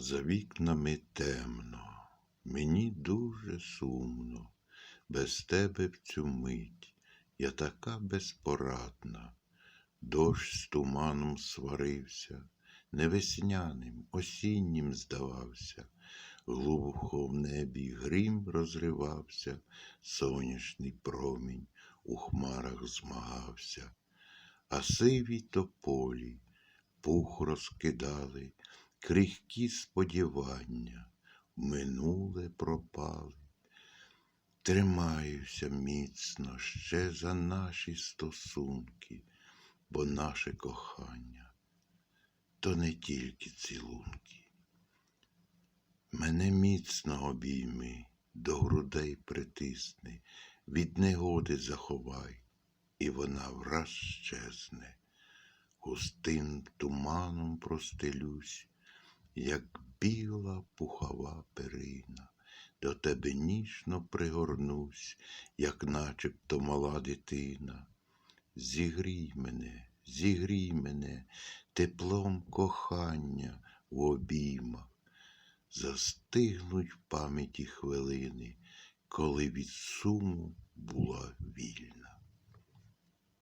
За вікнами темно, мені дуже сумно, без тебе в цю мить. Я така безпорадна. Дощ з туманом сварився, не весняним, осіннім здавався, глухо в небі грім розривався, сонячний промінь у хмарах змагався, а сиві тополі пух розкидали, крихкі сподівання минуле пропали. Тримаюся міцно ще за наші стосунки, бо наше кохання то не тільки цілунки. Мене міцно обійми, до грудей притисни, від негоди заховай, і вона враз щезне. Густим туманом простелюсь, як біла пухова перина, до тебе ніжно пригорнусь, як начебто мала дитина. Зігрій мене, зігрій мене теплом кохання в обіймах, застигнуть в пам'яті хвилини, коли від суму була.